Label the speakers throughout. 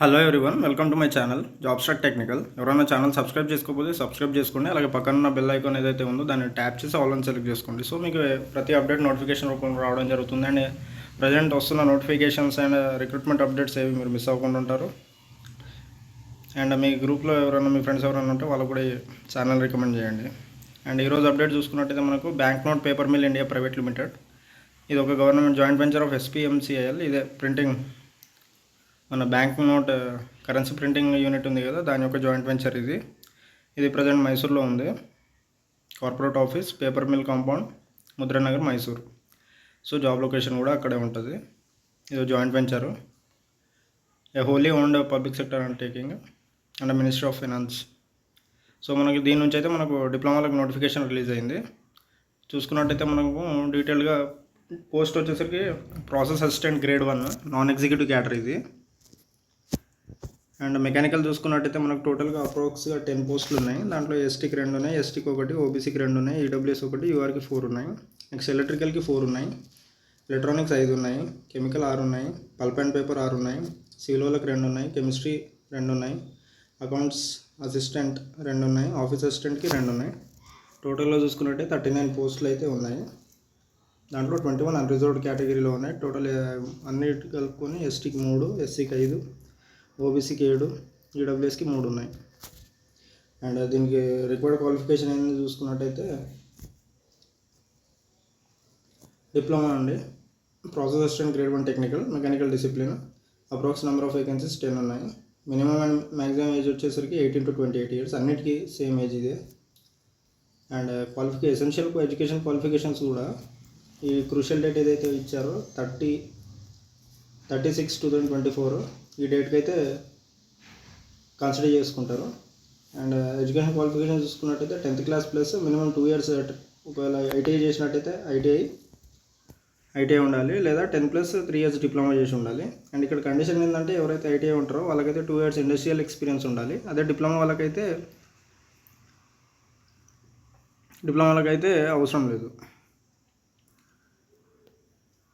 Speaker 1: Hello everyone welcome to my channel job start technical ఎవరైనా channel subscribe చేసుకోకపోతే subscribe చేసుకోండి అలాగే పక్కన ఉన్న బెల్ ఐకాన్ ఏదైతే ఉందో దాన్ని ట్యాప్ చేసి ఆల్ అని సెలెక్ట్ చేసుకోండి. సో మీకు ప్రతి అప్డేట్ నోటిఫికేషన్ రూపంలో రావడం జరుగుతుంది. అండ్ ప్రజెంట్ వస్తున్న నోటిఫికేషన్స్ అండ్ రిక్రూట్మెంట్ అప్డేట్స్ ఏవి మీరు మిస్ అవ్వకుండా ఉంటారు. అండ్ మీ గ్రూప్లో ఎవరైనా మీ ఫ్రెండ్స్ ఎవరైనా ఉంటే వాళ్ళు కూడా ఈ ఛానల్ రికమెండ్ చేయండి. అండ్ ఈరోజు అప్డేట్ చూసుకున్నట్టయితే మనకు bank note paper mill India private limited ఇది ఒక government joint venture of SPMCIL ఇదే ప్రింటింగ్ మన bank note currency printing unit ఉంది కదా దాని యొక్క జాయింట్ వెంచర్ ఇది. ఇది ప్రజెంట్ మైసూర్లో ఉంది. Corporate office paper mill compound Mudranagar Mysore. So job location కూడా అక్కడే ఉంటుంది. ఇది joint venture a wholly owned public sector undertaking and ministry of finance so మనకి దీని నుంచి అయితే మనకు డిప్లొమాలకు నోటిఫికేషన్ రిలీజ్ అయింది. చూసుకున్నట్టయితే మనకు డీటెయిల్గా పోస్ట్ వచ్చేసరికి process assistant grade one non executive cadre ఇది. అండ్ మెకానికల్ చూసుకున్నట్టయితే మనకు టోటల్గా అప్రాక్స్గా టెన్ పోస్టులు ఉన్నాయి. దాంట్లో ఎస్టీకి రెండు ఉన్నాయి ఎస్టీకి ఒకటి ఓబీసీకి రెండు ఉన్నాయి ఈడబ్ల్యూఎస్ ఒకటి యూఆర్కి ఫోర్ ఉన్నాయి. నెక్స్ట్ ఎలక్ట్రికల్కి ఫోర్ ఉన్నాయి. ఎలక్ట్రానిక్స్ ఐదు ఉన్నాయి. కెమికల్ ఆరు ఉన్నాయి. పల్ప్ అండ్ పేపర్ ఆరు ఉన్నాయి. సివిలోలకు రెండు ఉన్నాయి. కెమిస్ట్రీ రెండు ఉన్నాయి. అకౌంట్స్ అసిస్టెంట్ రెండు ఉన్నాయి. ఆఫీస్ అసిస్టెంట్కి రెండు ఉన్నాయి. టోటల్లో చూసుకున్నట్టే థర్టీ నైన్ పోస్టులు అయితే ఉన్నాయి. దాంట్లో ట్వంటీ వన్ అన్రిజర్వ్డ్ కేటగిరీలో ఉన్నాయి. టోటల్ అన్నిటి కలుపుకొని ఎస్టీకి మూడు ఎస్సీకి ఐదు ఓబీసీకి ఏడు ఈడబ్ల్యూఎస్కి మూడు ఉన్నాయి. అండ్ దీనికి రిక్వైర్డ్ క్వాలిఫికేషన్ ఏంది చూసుకున్నట్టయితే డిప్లొమా అండి. Process assistant grade one technical mechanical discipline approx number of vacancies ten ఉన్నాయి. మినిమం అండ్ మ్యాక్సిమం ఏజ్ వచ్చేసరికి eighteen to twenty eight years అన్నిటికీ సేమ్ ఏజ్ ఇదే. And qualification essential education qualifications కూడా ఈ crucial date ఏదైతే ఇచ్చారో thirty thirty six two thousand twenty four ఈ డేట్కి అయితే కన్సిడర్ చేసుకుంటారు. అండ్ ఎడ్యుకేషన్ క్వాలిఫికేషన్ చూసుకున్నట్టయితే tenth class plus minimum two years ఒకవేళ ఐటీఐ చేసినట్టయితే ఐటీఐ ఐటీఐ ఉండాలి. లేదా ten plus three years diploma చేసి ఉండాలి. అండ్ ఇక్కడ కండిషన్ ఏంటంటే ఎవరైతే ఐటీఐ ఉంటారో వాళ్ళకైతే టూ ఇయర్స్ ఇండస్ట్రియల్ ఎక్స్పీరియన్స్ ఉండాలి. అదే డిప్లొమా వాళ్ళకైతే డిప్లొమా వాళ్ళకైతే అవసరం లేదు.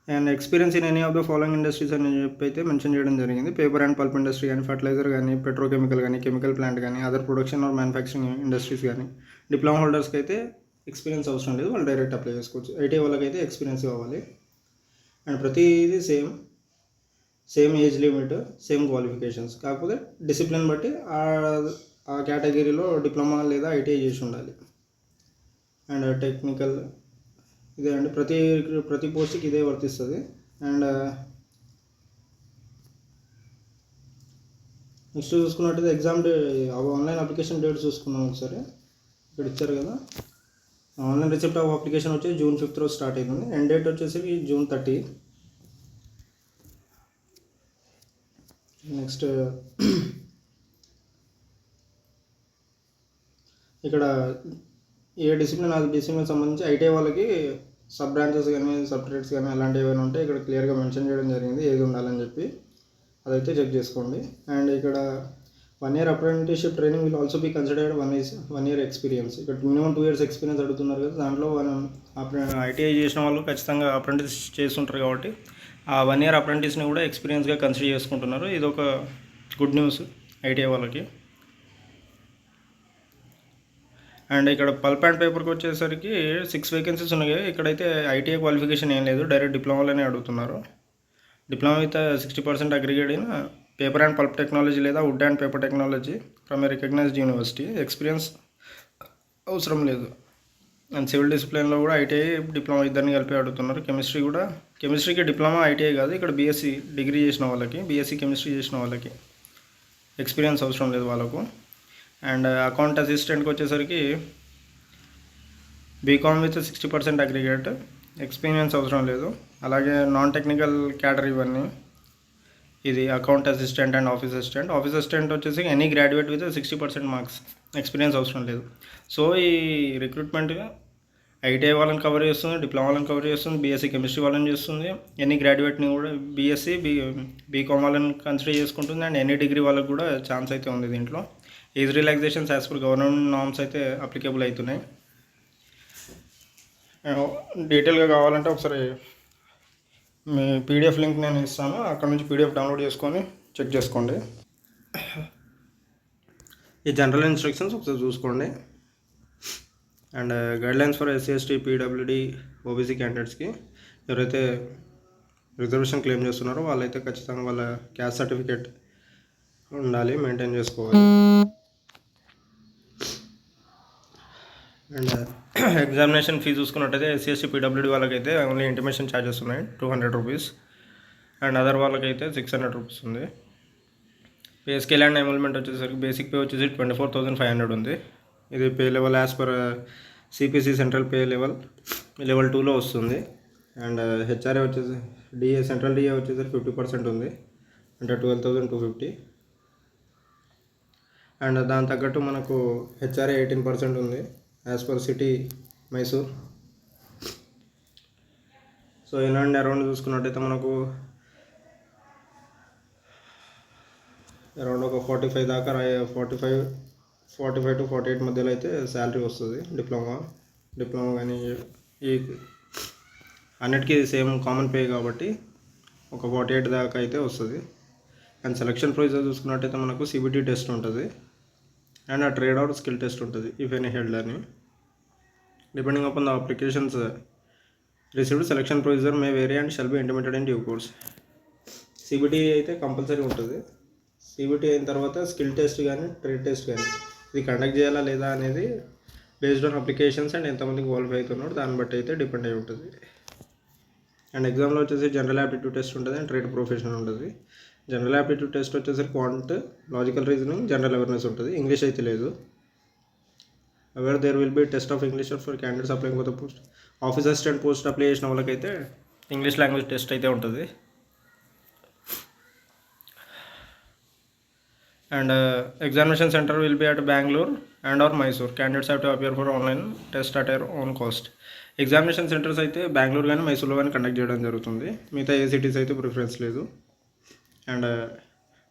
Speaker 1: And experience in any of the following industries అని చెప్పి అయితే మెన్షన్ చేయడం జరిగింది. పేపర్ అండ్ పల్ప్ ఇండస్ట్రీ కానీ ఫర్టిలైజర్ కానీ పెట్రోకెమికల్ కానీ కెమికల్ ప్లాంట్ కానీ other production or manufacturing industries కానీ డిప్లొమా హోల్డర్స్కి అయితే ఎక్స్పీరియన్స్ అవసరం లేదు. వాళ్ళు డైరెక్ట్ అప్లై చేసుకోవచ్చు. ఐటీ వాళ్ళకైతే ఎక్స్పీరియన్స్ కావాలి. అండ్ ప్రతిదీ same same age limit same qualifications కాకపోతే డిసిప్లిన్ బట్టి ఆ ఆ కేటగిరీలో డిప్లొమా లేదా ఐటీఐ చేసి ఉండాలి. అండ్ టెక్నికల్ ఇదే అండి. ప్రతి ప్రతి పోస్ట్కి ఇదే వర్తిస్తుంది. అండ్ uh, నెక్స్ట్ చూసుకున్నట్టయితే exam day online application date చూసుకున్నాం ఒకసారి. ఇక్కడ ఇచ్చారు కదా. ఆన్లైన్ రిసిప్ట్ ఆఫ్ అప్లికేషన్ వచ్చి జూన్ ఫిఫ్త్ రోజు స్టార్ట్ అవుతుంది ఎండ్ డేట్ వచ్చేసి జూన్ థర్టీ నెక్స్ట్ ఇక్కడ ఏ డిసిప్లిన్ ఆ డిసిప్లిన్ సంబంధించి ఐటీఐ వాళ్ళకి సబ్ బ్రాంచెస్ కానీ సబ్ ట్రేడ్స్ కానీ అలాంటివి ఏమైనా ఉంటే ఇక్కడ క్లియర్గా మెన్షన్ చేయడం జరిగింది. ఏది ఉండాలని చెప్పి అదైతే చెక్ చేసుకోండి. అండ్ ఇక్కడ one year apprenticeship training will also be considered one years one year experience ఇక్కడ మినిమం టూ ఇయర్స్ ఎక్స్పీరియన్స్ అడుగుతున్నారు కదా దాంట్లో మనం ఐటీఐ చేసిన వాళ్ళు ఖచ్చితంగా అప్రెంటిస్ చేస్తుంటారు కాబట్టి ఆ వన్ ఇయర్ అప్రెంటిస్ని కూడా ఎక్స్పీరియన్స్గా కన్సిడర్ చేసుకుంటున్నారు. ఇది ఒక గుడ్ న్యూస్ ఐటీఐ వాళ్ళకి. అండ్ ఇక్కడ పల్ప్ అండ్ పేపర్కి వచ్చేసరికి సిక్స్ వేకెన్సీస్ ఉన్నాయి. ఇక్కడైతే ఐటీఐ క్వాలిఫికేషన్ ఏం లేదు. డైరెక్ట్ డిప్లొమాలోనే అడుగుతున్నారు. Diploma with sixty percent aggregate అయిన పేపర్ అండ్ పల్ప్ టెక్నాలజీ లేదా wood and paper technology from a recognised university. Experience అవసరం లేదు. అండ్ సివిల్ డిసిప్లిన్లో కూడా ఐటీఐ డిప్లొమా ఇద్దరిని కలిపి అడుగుతున్నారు. కెమిస్ట్రీ కూడా కెమిస్ట్రీకి డిప్లొమా ఐటీఐ కాదు. ఇక్కడ బీఎస్సీ డిగ్రీ చేసిన వాళ్ళకి బీఎస్సీ కెమిస్ట్రీ చేసిన వాళ్ళకి ఎక్స్పీరియన్స్ అవసరం లేదు వాళ్ళకు. అండ్ అకౌంట్ అసిస్టెంట్కి వచ్చేసరికి BCom with sixty percent aggregate. Experience అవసరం లేదు. అలాగే నాన్ టెక్నికల్ క్యాడర్ ఇవన్నీ. ఇది account assistant and office assistant. Office assistant వచ్చేసి any graduate with sixty percent marks. Experience అవసరం లేదు. సో ఈ రిక్రూట్మెంట్ ఐటీఐ వాళ్ళని కవర్ చేస్తుంది డిప్లొమా వాళ్ళని కవర్ చేస్తుంది బీఎస్సీ కెమిస్ట్రీ వాళ్ళని చేస్తుంది. ఎనీ గ్రాడ్యుయేట్ని కూడా బీఎస్సీ బీ బీకామ్ వాళ్ళని కన్సిడర్ చేసుకుంటుంది అండ్ ఎనీ డిగ్రీ వాళ్ళకి కూడా ఛాన్స్ అయితే ఉంది దీంట్లో. Age relaxations as per government norms అయితే అప్లికేబుల్ అవుతున్నాయి. Uh, డీటెయిల్గా కావాలంటే ఒకసారి మీ పీడిఎఫ్ లింక్ నేను ఇస్తాను. అక్కడ నుంచి పీడిఎఫ్ డౌన్లోడ్ చేసుకొని చెక్ చేసుకోండి. ఈ జనరల్ ఇన్స్ట్రక్షన్స్ ఒకసారి చూసుకోండి. And guidelines for SC ST PWD OBC క్యాండిడేట్స్కి ఎవరైతే రిజర్వేషన్ క్లెయిమ్ చేస్తున్నారో వాళ్ళైతే ఖచ్చితంగా వాళ్ళ క్యాస్ట్ సర్టిఫికేట్ ఉండాలి మెయింటైన్ చేసుకోవాలి. అండ్ ఎగ్జామినేషన్ ఫీజు చూసుకున్నట్టయితే ఎస్సీఎస్టీ పీడబ్ల్యూడి వాళ్ళకైతే ఓన్లీ ఇంటిమేషన్ ఛార్జెస్ ఉన్నాయి two hundred rupees and other వాళ్ళకైతే సిక్స్ హండ్రెడ్ రూపీస్ ఉంది. పే స్కేల్ అండ్ ఎమల్మెంట్ వచ్చేసరికి బేసిక్ పే వచ్చేసి twenty four thousand five hundred ఉంది. ఇది pay level as per CPC central pay level level టూలో వస్తుంది. And uh, HRA వచ్చేసి DA central DA వచ్చేసరికి ఫిఫ్టీ పర్సెంట్ ఉంది. అంటే twelve thousand two fifty. And దాని తగ్గట్టు మనకు హెచ్ఆర్ఏ ఎయిటీన్ పర్సెంట్ ఉంది as per city Mysore. So in and around చూసుకున్నట్టయితే మనకు అరౌండ్ ఒక ఫార్టీ ఫైవ్ దాకా forty five forty five to forty eight మధ్యలో అయితే శాలరీ వస్తుంది డిప్లొమా. డిప్లొమా కానీ ఈ అన్నిటికీ సేమ్ కామన్ పే కాబట్టి ఒక ఫార్టీ ఎయిట్ దాకా అయితే వస్తుంది. అండ్ సెలక్షన్ ప్రొసీజర్ చూసుకున్నట్టయితే మనకు సిబిటీ టెస్ట్ ఉంటుంది. అండ్ ఆ ట్రేడ్ అవుట్ స్కిల్ టెస్ట్ ఉంటుంది ఇఫ్ ఎనీ హెల్డ్ అని. Depending upon the applications received selection procedure may vary and shall be intimated in due course. CBT అయితే కంపల్సరీ ఉంటుంది. CBT అయిన తర్వాత స్కిల్ టెస్ట్ కానీ trade test కానీ. ఇది కండక్ట్ చేయాలా లేదా అనేది బేస్డ్ ఆన్ అప్లికేషన్స్ అండ్ ఎంతమంది క్వాలిఫై అవుతున్నాడు దాన్ని బట్టి అయితే డిపెండ్ అయి ఉంటుంది. అండ్ ఎగ్జామ్లో వచ్చేసి జనరల్ యాప్టిట్యూడ్ టెస్ట్ ఉంటుంది అండ్ ట్రేడ్ ప్రొఫెషనల్ ఉంటుంది. జనరల్ యాప్టిట్యూడ్ టెస్ట్ వచ్చేసరికి quant logical reasoning general awareness ఉంటుంది. ఇంగ్లీష్ అయితే లేదు. Aware there will be test of English for candidates applying for the post office assistant post apply చేసిన వాళ్ళకైతే English language test అయితే ఉంటుంది. And uh, examination center will be at Bangalore and or Mysore. Candidates have to appear for online test at their own cost. Examination centres అయితే బెంగళూరు కానీ మైసూర్లో కానీ conduct చేయడం జరుగుతుంది. మిగతా ఏ సిటీస్ అయితే ప్రిఫరెన్స్ లేదు. అండ్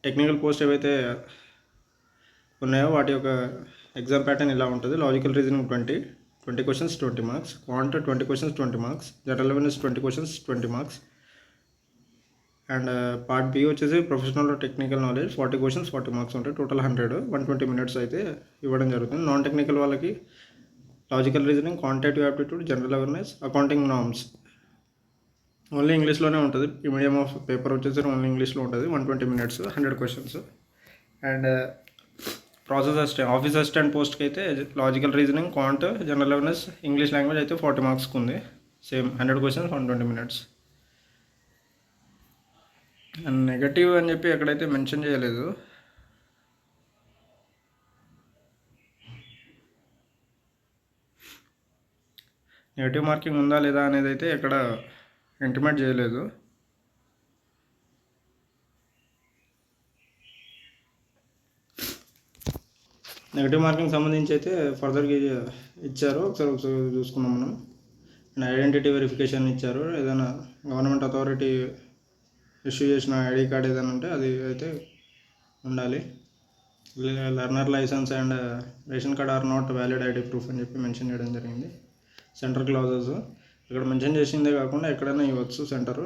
Speaker 1: టెక్నికల్ పోస్ట్ ఏవైతే ఉన్నాయో వాటి యొక్క ఎగ్జామ్ ప్యాటర్న్ ఇలా ఉంటుంది. Logical reasoning twenty twenty questions twenty marks quant twenty questions twenty marks general awareness twenty questions twenty marks and part B వచ్చేసి professional technical knowledge forty questions forty marks ఉంటాయి. Total hundred one twenty minutes అయితే ఇవ్వడం జరుగుతుంది. Non technical వాళ్ళకి logical reasoning quantitative aptitude general awareness accounting norms only ఇంగ్లీష్లోనే ఉంటుంది. ఈ medium of paper వచ్చేసి ఓన్లీ ఇంగ్లీష్లో ఉంటుంది. One twenty minutes hundred questions and process assistant office assistant పోస్ట్కి అయితే logical reasoning quant general awareness English language అయితే ఫార్టీ మార్క్స్కి ఉంది same hundred questions one twenty minutes negative అని చెప్పి ఎక్కడైతే మెన్షన్ చేయలేదు. నెగటివ్ మార్కింగ్ ఉందా లేదా అనేది అయితే ఎక్కడ ఇంటిమేట్ చేయలేదు. నెగటివ్ మార్కింగ్ సంబంధించి అయితే ఫర్దర్గా ఇచ్చారు. ఒకసారి ఒకసారి చూసుకున్నాం మనం. అండ్ ఐడెంటిటీ వెరిఫికేషన్ ఇచ్చారు. ఏదైనా గవర్నమెంట్ అథారిటీ ఇష్యూ చేసిన ఐడి కార్డ్ ఏదైనా ఉంటే అది అయితే ఉండాలి. Learner licence and ration card are not valid ID proof అని చెప్పి మెన్షన్ చేయడం జరిగింది. Centre clauses. ఇక్కడ మెన్షన్ చేసిందే కాకుండా ఎక్కడైనా ఇవ్వచ్చు సెంటరు.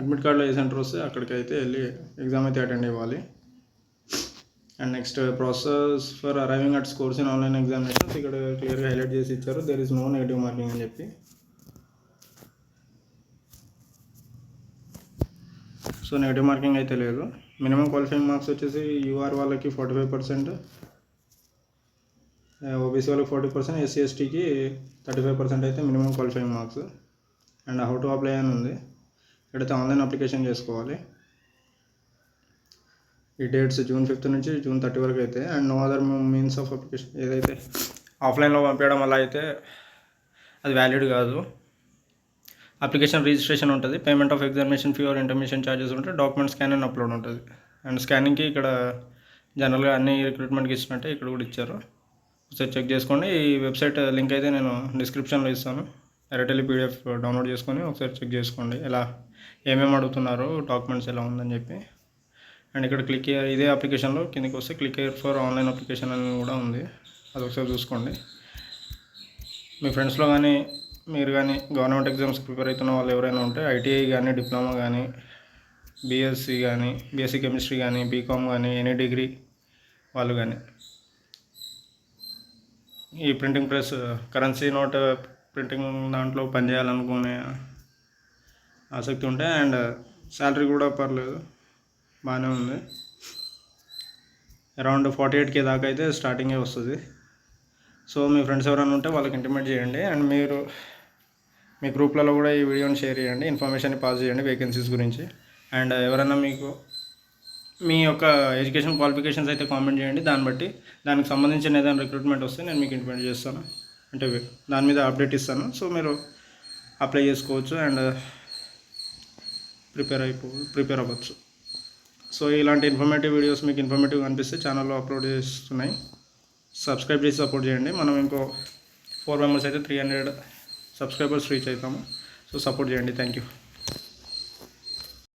Speaker 1: అడ్మిట్ కార్డులో ఏ సెంటర్ వస్తే అక్కడికి అయితే వెళ్ళి ఎగ్జామ్ అయితే అటెండ్ ఇవ్వాలి and next process for arriving at scores in online examinations ఇక్కడ క్లియర్గా హైలైట్ చేసి ఇచ్చారు. There is no negative marking అని చెప్పి. సో నెగిటివ్ మార్కింగ్ అయితే లేదు. మినిమం క్వాలిఫైయింగ్ మార్క్స్ వచ్చేసి యూఆర్ వాళ్ళకి ఫార్టీ ఫైవ్ పర్సెంట్ ఓబీసీ వాళ్ళకి ఫార్టీ పర్సెంట్ ఎస్సీ ఎస్టీకి థర్టీ ఫైవ్ పర్సెంట్ అయితే minimum qualifying marks and how to apply అని ఉంది. ఇక్కడైతే ఆన్లైన్ అప్లికేషన్ చేసుకోవాలి. ఈ డేట్స్ జూన్ ఫిఫ్త్ నుంచి జూన్ థర్టీ వరకు అయితే and no other means of application ఏదైతే ఆఫ్లైన్లో పంపించడం వల్ల అయితే అది వ్యాలిడ్ కాదు. అప్లికేషన్ రిజిస్ట్రేషన్ ఉంటుంది. Payment of examination fee or intimation charges ఉంటాయి. డాక్యుమెంట్ స్కాన్ అండ్ అప్లోడ్ ఉంటుంది. అండ్ స్కానింగ్కి ఇక్కడ జనరల్గా అన్ని రిక్రూట్మెంట్కి ఇచ్చినట్టే ఇక్కడ కూడా ఇచ్చారు. ఒకసారి చెక్ చేసుకోండి. ఈ వెబ్సైట్ లింక్ అయితే నేను డిస్క్రిప్షన్లో ఇస్తాను. ఎరటెలి పీడిఎఫ్ డౌన్లోడ్ చేసుకొని ఒకసారి చెక్ చేసుకోండి. ఎలా ఏమేమి అడుగుతున్నారు డాక్యుమెంట్స్ ఎలా ఉందని చెప్పి. అండ్ ఇక్కడ క్లిక్ ఇదే అప్లికేషన్లో కిందకి వస్తే క్లిక్ ఫర్ ఆన్లైన్ అప్లికేషన్ అని కూడా ఉంది. అది ఒకసారి చూసుకోండి. మీ ఫ్రెండ్స్లో కానీ మీరు కానీ గవర్నమెంట్ ఎగ్జామ్స్ ప్రిపేర్ అవుతున్న వాళ్ళు ఎవరైనా ఉంటే ఐటీఐ కానీ డిప్లొమా కానీ బీఎస్సీ కానీ బీఎస్సీ కెమిస్ట్రీ కానీ బీకామ్ కానీ ఎనీ డిగ్రీ వాళ్ళు కానీ. ఈ printing press currency note printing దాంట్లో పనిచేయాలనుకునే ఆసక్తి ఉంటే అండ్ శాలరీ కూడా పర్లేదు బాగానే ఉంది. అరౌండ్ ఫార్టీ ఎయిట్ కే దాకా అయితే స్టార్టింగే వస్తుంది. సో మీ ఫ్రెండ్స్ ఎవరైనా ఉంటే వాళ్ళకి ఇంటిమేట్ చేయండి అండ్ మీరు మీ గ్రూప్లలో కూడా ఈ వీడియోని షేర్ చేయండి ఇన్ఫర్మేషన్ పాస్ చేయండి వేకెన్సీస్ గురించి. అండ్ uh, ఎవరైనా మీకు మీ యొక్క ఎడ్యుకేషన్ క్వాలిఫికేషన్స్ అయితే కామెంట్ చేయండి. దాన్ని బట్టి దానికి సంబంధించిన ఏదైనా రిక్రూట్మెంట్ వస్తే నేను మీకు ఇంటిమేట్ చేస్తాను. అంటే దాని మీద అప్డేట్ ఇస్తాను. సో మీరు అప్లై చేసుకోవచ్చు అండ్ uh, ప్రిపేర్ అయిపో ప్రిపేర్ అవ్వచ్చు. సో ఇలాంటి ఇన్ఫర్మేటివ్ వీడియోస్ మీకు ఇన్ఫర్మేటివ్ అనిపిస్తే ఛానల్లో అప్లోడ్ చేస్తున్నాయి. సబ్స్క్రైబ్ చేసి సపోర్ట్ చేయండి. మనం ఇంకో ఫోర్ మెంబర్స్ అయితే three hundred సబ్స్క్రైబర్స్ రీచ్ అవుతాము సో సపోర్ట్ చేయండి థ్యాంక్ యూ